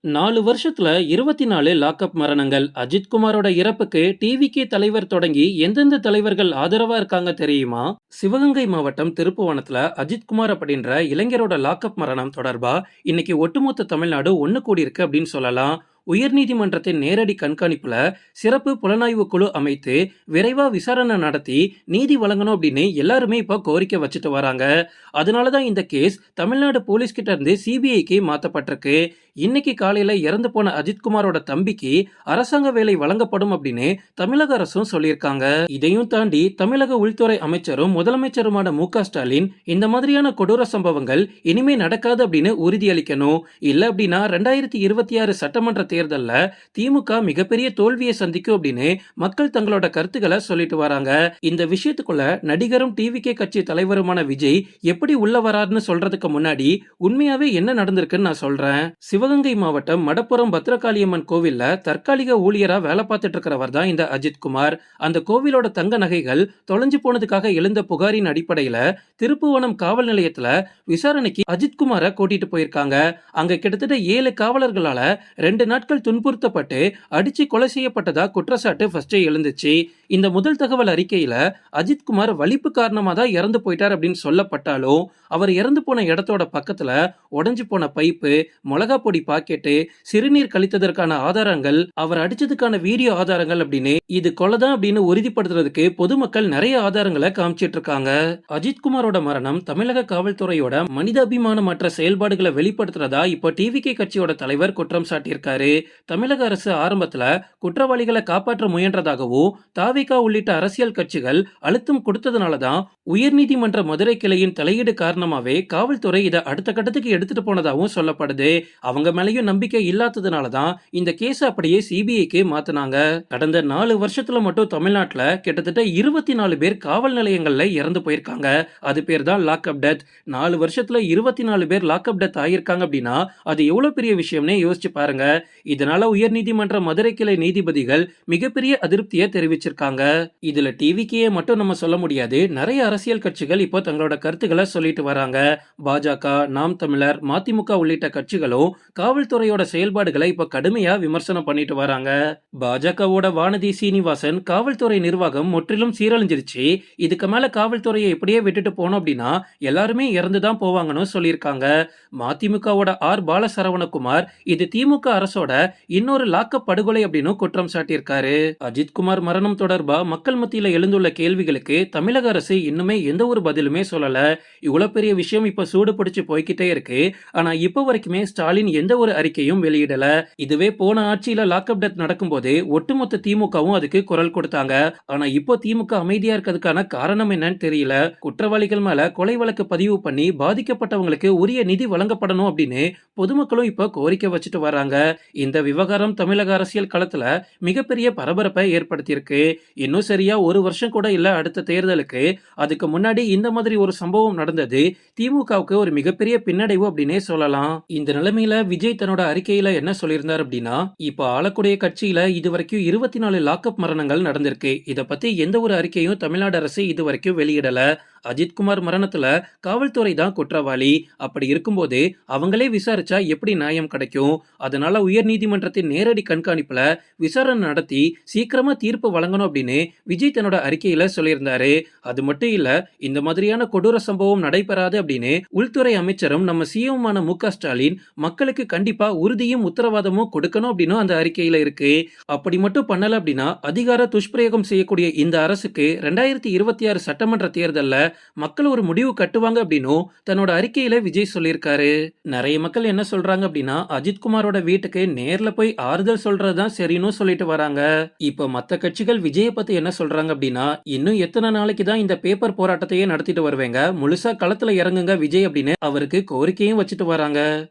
நாலு வருஷத்துல இருபத்தி நாலு லாக்அப் மரணங்கள். அஜித்குமாரோட இறப்புக்கு டிவிகே தலைவர் தொடங்கி எந்தெந்த தலைவர்கள் ஆதரவா இருக்காங்க தெரியுமா? சிவகங்கை மாவட்டம் திருப்புவனத்துல அஜித்குமார் அப்படின்ற இளைஞரோட லாக்அப் மரணம் தொடர்பா? இன்னைக்கு ஒட்டுமொத்த தமிழ்நாடு ஒன்னு கூடி இருக்கு அப்படின்னு சொல்லலாம். உயர்நீதிமன்றத்தின் நேரடி கண்காணிப்புல சிறப்பு புலனாய்வு குழு அமைத்து விரைவா விசாரணை நடத்தி நீதி வழங்கணும் அப்படின்னு எல்லாருமே இப்போ கோரிக்கை வச்சுட்டு வராங்க. அதனாலதான் இந்த கேஸ் தமிழ்நாடு போலீஸ் கிட்ட இருந்து சிபிஐக்கு மாத்தப்பட்டிருக்கு. இன்னைக்கு காலையில இறந்து போன அஜித்குமாரோட தம்பிக்கு அரசாங்க வேலை வழங்கப்படும் அப்படின்னு தமிழக அரசும் சொல்லியிருக்காங்க. இதையும் தாண்டி தமிழக உள்துறை அமைச்சரும் முதலமைச்சருமான மு ஸ்டாலின் இந்த மாதிரியான கொடூர சம்பவங்கள் இனிமே நடக்காது அப்படின்னு உறுதியளிக்கணும். இல்ல அப்படின்னா ரெண்டாயிரத்தி இருபத்தி ஆறு சட்டமன்ற தேர்தலில் திமுக மிகப்பெரிய தோல்வியை சந்திக்கும் அப்படின்னு மக்கள் தங்களோட கருத்துக்களை சொல்லிட்டு வராங்க. இந்த விஷயத்துக்குள்ள நடிகரும் டிவிகே கட்சி தலைவருமான விஜய் எப்படி உள்ள வராருன்னு சொல்றதுக்கு முன்னாடி உண்மையாவே என்ன நடந்திருக்குன்னு நான் சொல்றேன். சிவகங்கை மாவட்டம் மடப்புறம் பத்ரகாளியம்மன் கோவில்ல தற்காலிக ஊழியரா வேலை பார்த்துட்டு இருக்கிறவர் தான் இந்த அஜித் குமார். அந்த கோவிலோட தங்க நகைகள் தொலைஞ்சு போனதுக்காக எழுந்த புகாரின் அடிப்படையில திருப்புவனம் காவல் நிலையத்துல விசாரணைக்கு அஜித் குமாரை கூட்டிட்டு போயிருக்காங்க. அங்க கிட்டத்தட்ட ஏழு காவலர்களால ரெண்டு நாட்கள் துன்புறுத்தப்பட்டு அடிச்சு கொலை செய்யப்பட்டதா குற்றச்சாட்டு ஃபர்ஸ்டே எழுந்துச்சு. இந்த முதல் தகவல் அறிக்கையில அஜித்குமார் வலிப்பு காரணமா தான் இறந்து போயிட்டார் அப்படின்னு சொல்லப்பட்டாலும் அவர் இறந்து போன இடத்தோட பக்கத்துல உடஞ்சு போன பைப்பு மிளகா பொடி பாக்கெட்டு சிறுநீர் கழித்ததற்கான ஆதாரங்கள் அவர் அடிச்சதுக்கான வீடியோ ஆதாரங்கள் அப்படின்னு இது கொலைதான் அப்படின்னு உறுதிப்படுத்துறதுக்கு பொதுமக்கள் நிறைய ஆதாரங்களை காமிச்சிட்டு இருக்காங்க அஜித்குமாரோட மரணம் தமிழக காவல்துறையோட மனிதாபிமானமற்ற செயல்பாடுகளை வெளிப்படுத்துறதா இப்போ டிவிகே கட்சியோட தலைவர் குற்றம் சாட்டியிருக்காரு. தமிழக அரசு ஆரம்பத்துல குற்றவாளிகளை காப்பாற்ற முயன்றதாகவும் தாவிகா உள்ளிட்ட அரசியல் கட்சிகள் அழுத்தம் கொடுத்ததுனால தான் உயர்நீதிமன்ற மதுரை கிளையின் தலையீடு காரணமாவே காவல்துறை இதை அடுத்த கட்டத்துக்கு எடுத்துட்டு போனதாகவும் சொல்லப்படுது. அவங்க மேலேயும் நம்பிக்கை இல்லாததுனால தான் இந்த கேஸ் அப்படியே சிபிஐக்கு மாத்தினாங்க. கடந்த நாலு வருஷத்துல மட்டும் தமிழ்நாட்டுல கிட்டத்தட்ட இருபத்தி நாலு பேர் காவல் நிலையங்கள்ல இறந்து போயிருக்காங்க. அது பேர் தான் லாக்அப் டெத். நாலு வருஷத்துல இருபத்தி நாலு பேர் லாக்அப் டெத் ஆயிருக்காங்க அப்படின்னா அது எவ்வளவு பெரிய விஷயம்னே யோசிச்சு பாருங்க. இதனால உயர்நீதிமன்ற மதுரை கிளை நீதிபதிகள் மிகப்பெரிய அதிருப்தியை தெரிவிச்சிருக்காங்க. இதுல டிவிக்கே மட்டும் நம்ம சொல்ல முடியாது. நிறைய அரசியல் கட்சிகள் இப்போ தங்களோட கருத்துக்களை சொல்லிட்டு வராங்க. பாஜக நாம் தமிழர் மதிமுக உள்ளிட்ட கட்சிகளும் காவல்துறையோட செயல்பாடுகளை இப்போ கடுமையா விமர்சனம் பண்ணிட்டு வராங்க. பாஜகவோட வானதி சீனிவாசன் காவல்துறை நிர்வாகம் முற்றிலும் சீரழிஞ்சிருச்சு. இதுக்கு மேல காவல்துறையை இப்படியே விட்டுட்டு போனோம் அப்படின்னா எல்லாருமே இறந்து தான் போவாங்கன்னு சொல்லியிருக்காங்க. மதிமுகவோட ஆர். பாலசரவணகுமார் இது திமுக அரசோட இன்னொரு லாக்கப் படுகொலை அப்படின்னு குற்றம் சாட்டியிருக்காரு. அஜித்குமார் மரணம் தொடர்பா மக்கள் மத்தியில எழுந்துள்ள கேள்விகளுக்கு தமிழக அரசு இன்னுமே எந்த ஒரு பதிலுமே சொல்லல. இவ்வளவு பெரிய விஷயம் இப்ப சூடு பிடிச்சு போய்கிட்டே இருக்கு. ஆனா இப்போ வரைக்குமே ஸ்டாலின் எந்த ஒரு அறிக்கையும் வெளியிடல. இதுவே போன ஆட்சியில லாக்அப் டெத் நடக்கும்போது ஒட்டுமொத்த திமுகவும் அதுக்கு குரல் கொடுத்தாங்க. ஆனா இப்போ திமுக அமைதியா இருக்கிறதுக்கான காரணம் என்னன்னு தெரியல. குற்றவாளிகள் மேல கொலை வழக்கு பதிவு பண்ணி பாதிக்கப்பட்டவங்களுக்கு உரிய நிதி வழங்கப்படணும் அப்படின்னு பொதுமக்களும் இப்போ கோரிக்கை வச்சுட்டு வராங்க இந்த விவகாரம் தமிழக அரசியல் களத்துல மிகப்பெரிய பரபரப்பை ஏற்படுத்தியிருக்கு. இன்னும் சரியா ஒரு வருஷம் கூட இல்ல அடுத்த தேர்தலுக்கு. அதுக்கு முன்னாடி இந்த மாதிரி ஒரு சம்பவம் நடந்தது. திமுகவுக்கு ஒரு மிகப்பெரிய பின்னடைவு அப்படின்னே சொல்லலாம். இந்த நிலைமையில விஜய் தன்னோட அறிக்கையில என்ன சொல்லியிருந்தார் அப்படின்னா இப்போ ஆளக்கூடிய கட்சியில இது வரைக்கும் இருபத்தி நாலு லாக்அப் மரணங்கள் நடந்திருக்கு. இதை பத்தி எந்த ஒரு அறிக்கையும் தமிழ்நாடு அரசு இது வரைக்கும் வெளியிடல. அஜித்குமார் மரணத்துல காவல்துறை தான் குற்றவாளி. அப்படி இருக்கும்போது அவங்களே விசாரிச்சா எப்படி நியாயம் கிடைக்கும்? அதனால உயர்நீதிமன்றத்தின் நேரடி கண்காணிப்புல விசாரணை நடத்தி சீக்கிரமா தீர்ப்பு வழங்கணும் அப்படின்னு விஜய் தன்னோட அறிக்கையில சொல்லியிருந்தாரு. அது மட்டும் இல்ல இந்த மாதிரியான கொடூர சம்பவம் நடைபெறாது அப்படின்னு உள்துறை அமைச்சரும் நம்ம சிஎம்மான மு ஸ்டாலின் மக்களுக்கு கண்டிப்பா உறுதியும் உத்தரவாதமும் கொடுக்கணும் அப்படின்னு அந்த அறிக்கையில இருக்கு. அப்படி மட்டும் பண்ணல அப்படின்னா அதிகார துஷ்பிரயோகம் செய்யக்கூடிய இந்த அரசுக்கு ரெண்டாயிரத்தி இருபத்தி ஆறு சட்டமன்ற தேர்தலில் மக்கள் ஒரு முடிவு கட்டுவாங்க அப்படின்னும் தன்னோட அறிக்கையில விஜய் சொல்லியிருக்காரு. நிறைய மக்கள் என்ன சொல்றாங்க அப்படின்னா அஜித்குமாரோட வீட்டுக்கு நேர்ல போய் ஆறுதல் சொல்றதுதான் சரின்னு சொல்லிட்டு வராங்க. இப்ப மத்த கட்சிகள் விஜயை பத்தி என்ன சொல்றாங்க அப்படின்னா இன்னும் எத்தனை நாளைக்கு தான் இந்த பேப்பர் போராட்டத்தையே நடத்திட்டு வருவேங்க. முழுசா களத்துல இறங்குங்க விஜய் அப்படின்னு அவருக்கு கோரிக்கையும் வச்சுட்டு வராங்க.